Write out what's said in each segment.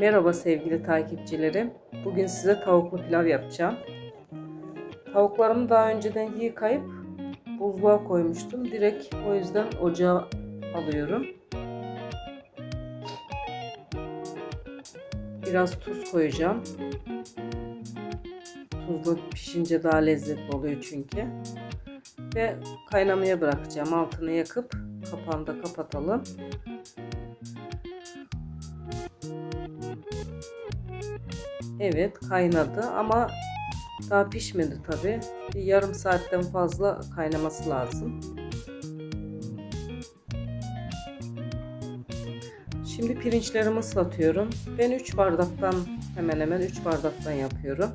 Merhaba sevgili takipçilerim. Bugün size tavuklu pilav yapacağım. Tavuklarımı daha önceden yıkayıp buzluğa koymuştum. Direkt o yüzden ocağa alıyorum. Biraz tuz koyacağım. Tuzlu pişince daha lezzetli oluyor çünkü. Ve kaynamaya bırakacağım. Altını yakıp kapağını da kapatalım. Evet kaynadı ama daha pişmedi tabi. Bir yarım saatten fazla kaynaması lazım. Şimdi pirinçlerimi ıslatıyorum. Ben 3 bardaktan hemen hemen 3 bardaktan yapıyorum.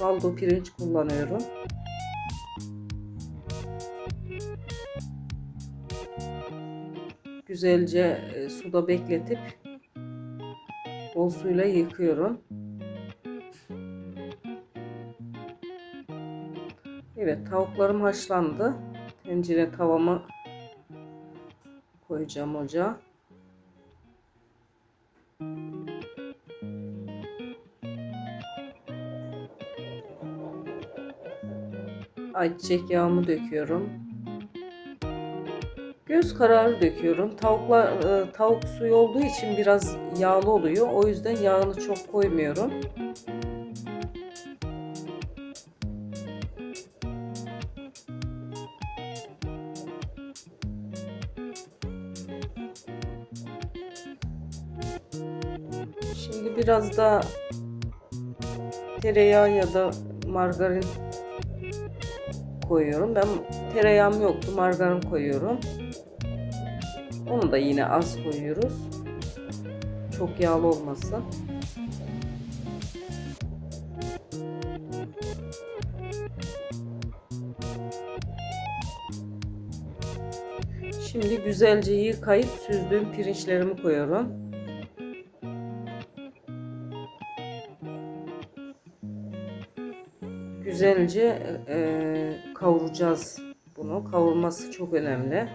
Baldo pirinç kullanıyorum. Güzelce e, suda bekletip bol suyla yıkıyorum. Evet tavuklarım haşlandı. Tencere tavamı koyacağım ocağa. Ayçiçek yağımı döküyorum. Göz kararı döküyorum. Tavuklar e, tavuk suyu olduğu için biraz yağlı oluyor. O yüzden yağını çok koymuyorum. Şimdi biraz da tereyağı ya da margarin koyuyorum. Ben tereyağım yoktu, margarin koyuyorum. Onu da yine az koyuyoruz. Çok yağlı olmasın. Şimdi güzelce yıkayıp süzdüğüm pirinçlerimi koyuyorum. Güzelce e, kavuracağız bunu. Kavurması çok önemli.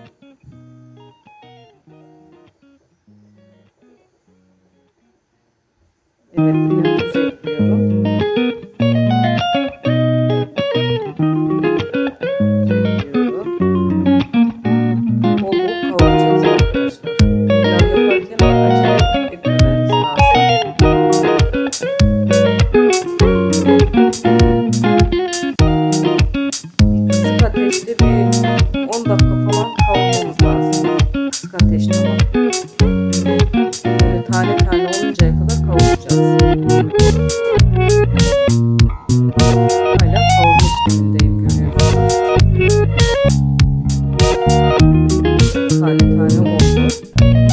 mano.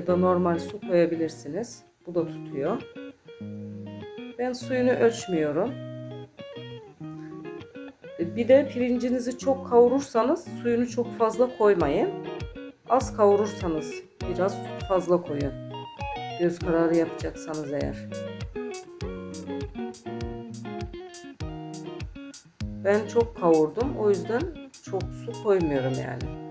Ya da normal su koyabilirsiniz. Bu da tutuyor. Ben suyunu ölçmüyorum. Bir de pirincinizi çok kavurursanız suyunu çok fazla koymayın. Az kavurursanız biraz fazla koyun. Göz kararı yapacaksanız eğer. Ben çok kavurdum. O yüzden çok su koymuyorum yani.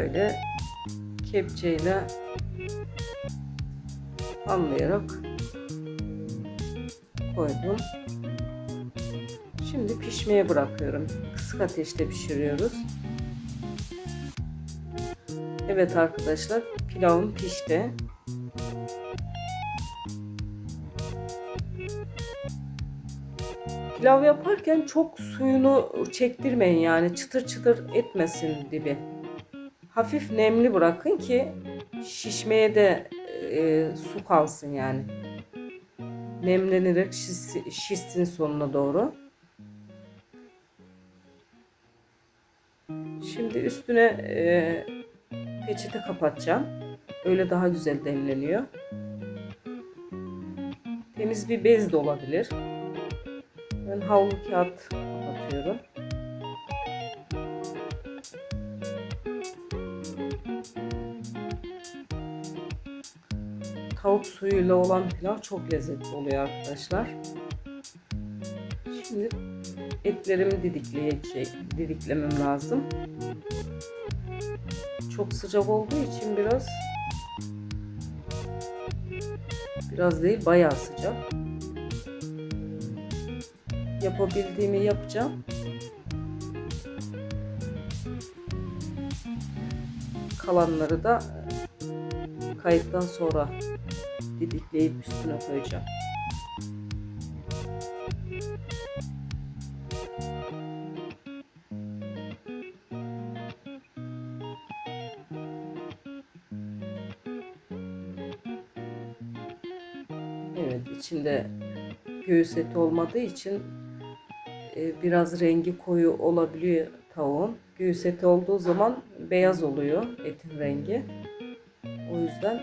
Böyle kepçeyle anlayarak koydum. Şimdi pişmeye bırakıyorum. Kısık ateşte pişiriyoruz. Evet arkadaşlar pilavım pişti. Pilav yaparken çok suyunu çektirmeyin yani çıtır çıtır etmesin dibi. Hafif nemli bırakın ki şişmeye de e, su kalsın yani. nemlenerek şiş- şişsin sonuna doğru. Şimdi üstüne e, peçete kapatacağım. Öyle daha güzel demleniyor. Temiz bir bez de olabilir. Ben havlu kağıt kapatıyorum. Tavuk suyuyla olan pilav çok lezzetli oluyor arkadaşlar. Şimdi etlerimi didikleyecek, didiklemem lazım. Çok sıcak olduğu için biraz biraz değil bayağı sıcak. Yapabildiğimi yapacağım. Kalanları da kayıttan sonra didikleyip üstüne koyacağım. Evet içinde göğüs eti olmadığı için e, biraz rengi koyu olabiliyor tavuğun. Göğüs eti olduğu zaman beyaz oluyor etin rengi. O yüzden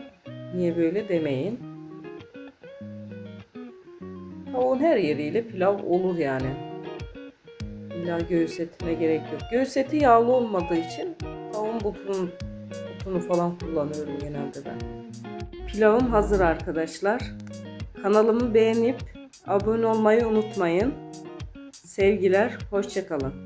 niye böyle demeyin. Tavuğun her yeriyle pilav olur yani. İlla göğüs etine gerek yok. Göğüs eti yağlı olmadığı için tavuğun butunu, butunu falan kullanıyorum genelde ben. Pilavım hazır arkadaşlar. Kanalımı beğenip abone olmayı unutmayın. Sevgiler, hoşçakalın.